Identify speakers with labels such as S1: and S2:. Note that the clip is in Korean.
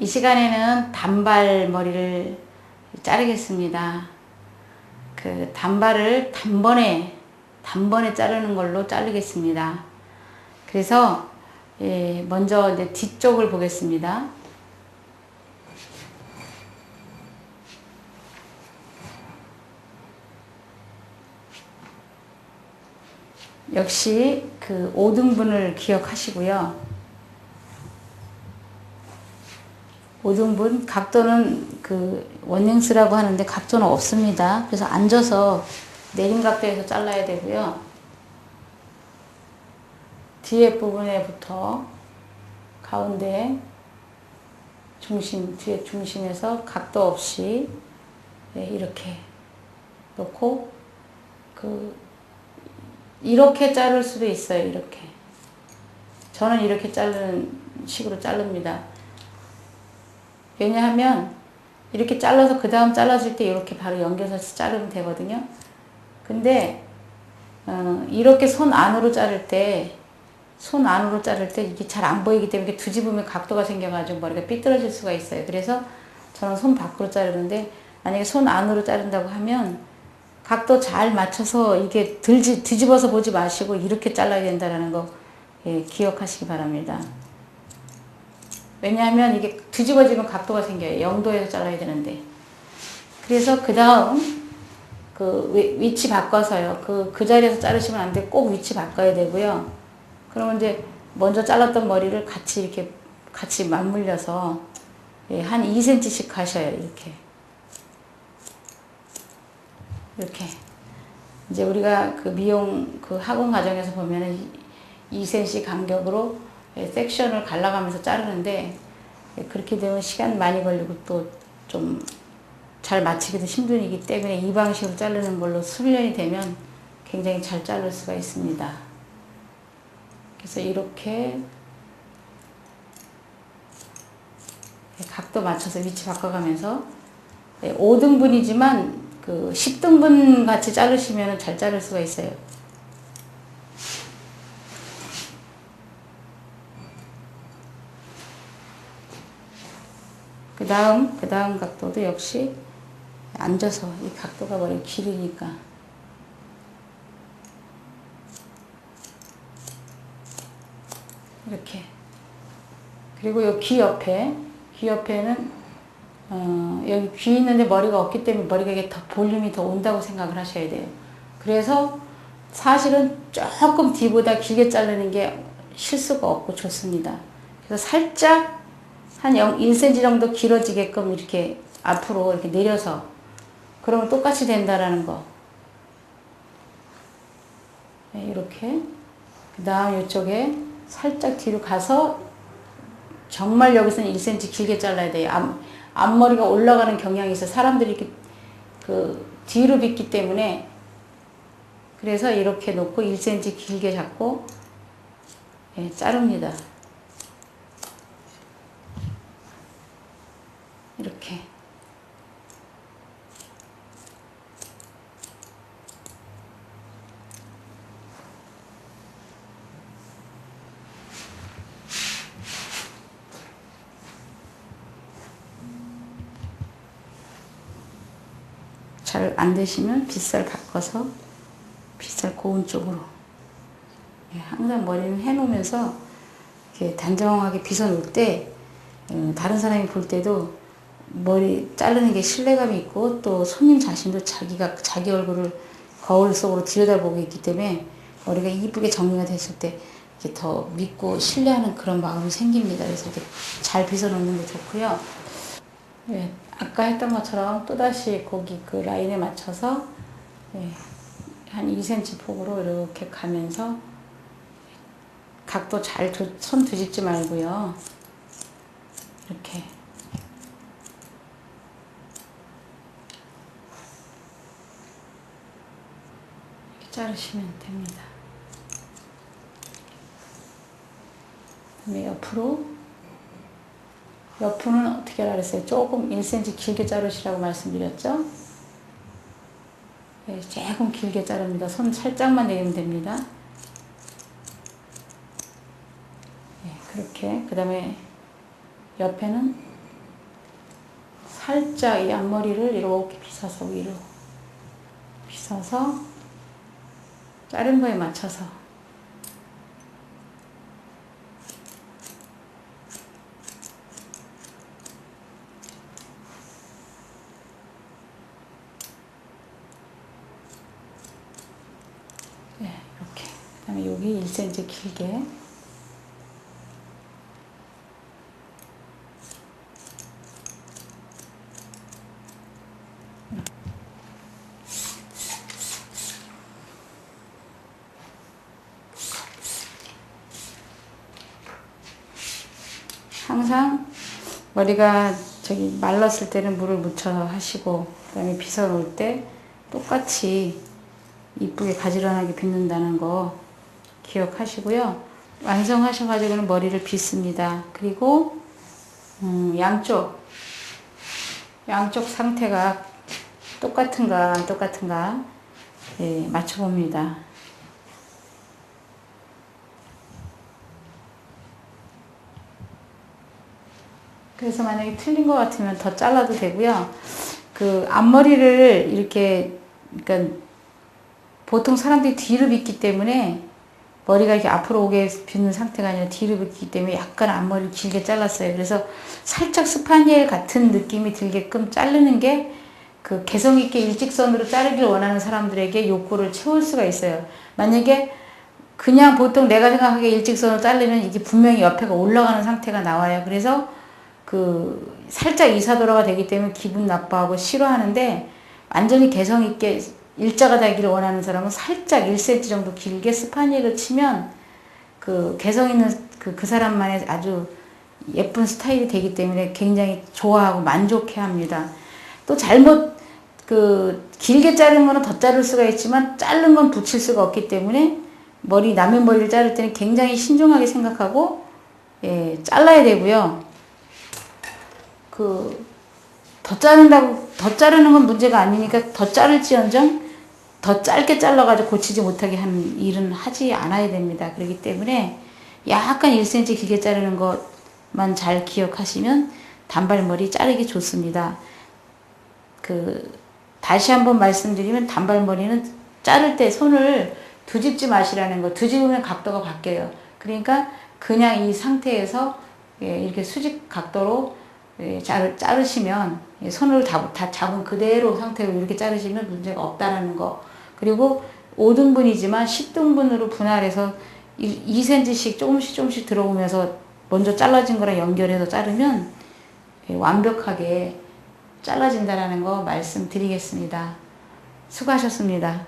S1: 이 시간에는 단발머리를 자르겠습니다. 그 단발을 단번에 단번에 자르는 걸로 자르겠습니다. 그래서 예, 먼저 이제 뒤쪽을 보겠습니다. 역시 그 5등분을 기억하시고요. 5등분 각도는 그 원행스라고 하는데 각도는 없습니다. 그래서 앉아서 내림 각도에서 잘라야 되고요. 뒤에 부분에부터 가운데 중심, 뒤에 중심에서 각도 없이 네, 이렇게 놓고 그 이렇게 자를 수도 있어요. 이렇게. 저는 이렇게 자르는 식으로 자릅니다. 왜냐하면 이렇게 잘라서 그 다음 잘라줄 때 이렇게 바로 연결해서 자르면 되거든요. 근데 어, 이렇게 손 안으로 자를 때 손 안으로 자를 때 이게 잘 안 보이기 때문에 뒤집으면 각도가 생겨가지고 머리가 삐뚤어질 수가 있어요. 그래서 저는 손 밖으로 자르는데 만약에 손 안으로 자른다고 하면 각도 잘 맞춰서 이게 들지, 뒤집어서 보지 마시고 이렇게 잘라야 된다는 거 예, 기억하시기 바랍니다. 왜냐하면 이게 뒤집어지면 각도가 생겨요. 0도에서 잘라야 되는데. 그래서 그 다음 그 위치 바꿔서요. 그, 그 자리에서 자르시면 안 돼. 꼭 위치 바꿔야 되고요. 그러면 이제 먼저 잘랐던 머리를 같이 이렇게 같이 맞물려서 예, 한 2cm씩 가셔요. 이렇게. 이렇게. 이제 우리가 그 미용 그 학원 과정에서 보면은 2cm 간격으로 예, 섹션을 갈라가면서 자르는데 예, 그렇게 되면 시간 많이 걸리고 또 좀 잘 맞추기도 힘들기 때문에 이 방식으로 자르는 걸로 훈련이 되면 굉장히 잘 자를 수가 있습니다. 그래서 이렇게 예, 각도 맞춰서 위치 바꿔가면서 5등분이지만 그 10등분 같이 자르시면 잘 자를 수가 있어요. 다음, 그 다음 각도도 역시 앉아서 이 각도가 머리 길으니까 이렇게 그리고 요귀 옆에 귀 옆에는 어, 여기 귀 있는데 머리가 없기 때문에 머리가 이게 더 볼륨이 더 온다고 생각을 하셔야 돼요. 그래서 사실은 조금 뒤보다 길게 자르는 게 실수가 없고 좋습니다. 그래서 살짝 한 0, 1cm 정도 길어지게끔 이렇게 앞으로 이렇게 내려서 그러면 똑같이 된다라는 거. 네, 이렇게. 그 다음 이쪽에 살짝 뒤로 가서 정말 여기서는 1cm 길게 잘라야 돼요. 앞, 앞머리가 올라가는 경향이 있어. 사람들이 이렇게 그 뒤로 빗기 때문에 그래서 이렇게 놓고 1cm 길게 잡고 예, 자릅니다. 이렇게 잘 안 되시면 빗살 바꿔서 빗살 고운 쪽으로 예, 항상 머리는 해놓으면서 이렇게 단정하게 빗어 놓을 때 어, 다른 사람이 볼 때도 머리 자르는 게 신뢰감이 있고 또 손님 자신도 자기가 자기 얼굴을 거울 속으로 들여다보고 있기 때문에 머리가 이쁘게 정리가 됐을 때 이렇게 더 믿고 신뢰하는 그런 마음이 생깁니다. 그래서 이렇게 잘 빗어 놓는 게 좋고요. 예, 아까 했던 것처럼 또다시 거기 그 라인에 맞춰서 예, 한 2cm 폭으로 이렇게 가면서 각도 잘 손 뒤집지 말고요. 이렇게 자르시면 됩니다. 그다음에 옆으로 옆으로는 어떻게 하라 그랬어요? 조금 1cm 길게 자르시라고 말씀드렸죠? 네, 조금 길게 자릅니다. 손 살짝만 내리면 됩니다. 네, 그렇게 그 다음에 옆에는 살짝 이 앞머리를 이렇게 빗어서 위로 빗어서 자른 거에 맞춰서 네, 이렇게. 그 다음에 여기 1cm 길게. 항상 머리가 저기 말랐을 때는 물을 묻혀 하시고 그다음에 빗어 놓을 때 똑같이 이쁘게 가지런하게 빗는다는 거 기억하시고요. 완성하셔가지고는 머리를 빗습니다. 그리고 음, 양쪽 양쪽 상태가 똑같은가 안 똑같은가 예, 맞춰봅니다. 그래서 만약에 틀린 것 같으면 더 잘라도 되고요. 그 앞머리를 이렇게 그러니까 보통 사람들이 뒤로 빗기 때문에 머리가 이렇게 앞으로 오게 빗는 상태가 아니라 뒤로 빗기 때문에 약간 앞머리를 길게 잘랐어요. 그래서 살짝 스파니엘 같은 느낌이 들게끔 자르는 게 그 개성 있게 일직선으로 자르기를 원하는 사람들에게 욕구를 채울 수가 있어요. 만약에 그냥 보통 내가 생각하기에 일직선으로 자르면 이게 분명히 옆에가 올라가는 상태가 나와요. 그래서 그 살짝 이사도로가 되기 때문에 기분 나빠하고 싫어하는데 완전히 개성 있게 일자가 되기를 원하는 사람은 살짝 1cm 정도 길게 스파니엘을 치면 그 개성 있는 그, 그 사람만의 아주 예쁜 스타일이 되기 때문에 굉장히 좋아하고 만족해 합니다. 또 잘못 그 길게 자른 거는 더 자를 수가 있지만 자른 건 붙일 수가 없기 때문에 머리 남의 머리를 자를 때는 굉장히 신중하게 생각하고 예, 잘라야 되고요. 그 더 자른다고 더 자르는 건 문제가 아니니까 더 자를지언정 더 짧게 잘라가지고 고치지 못하게 하는 일은 하지 않아야 됩니다. 그렇기 때문에 약간 1cm 길게 자르는 것만 잘 기억하시면 단발머리 자르기 좋습니다. 그 다시 한번 말씀드리면 단발머리는 자를 때 손을 두집지 마시라는 거. 두집으면 각도가 바뀌어요. 그러니까 그냥 이 상태에서 예, 이렇게 수직 각도로 예, 자르, 자르시면 예, 손을 다, 다 잡은 그대로 상태로 이렇게 자르시면 문제가 없다라는 거. 그리고 5등분이지만 10등분으로 분할해서 2cm씩 조금씩 조금씩 들어오면서 먼저 잘라진 거랑 연결해서 자르면 예, 완벽하게 잘라진다라는 거 말씀드리겠습니다. 수고하셨습니다.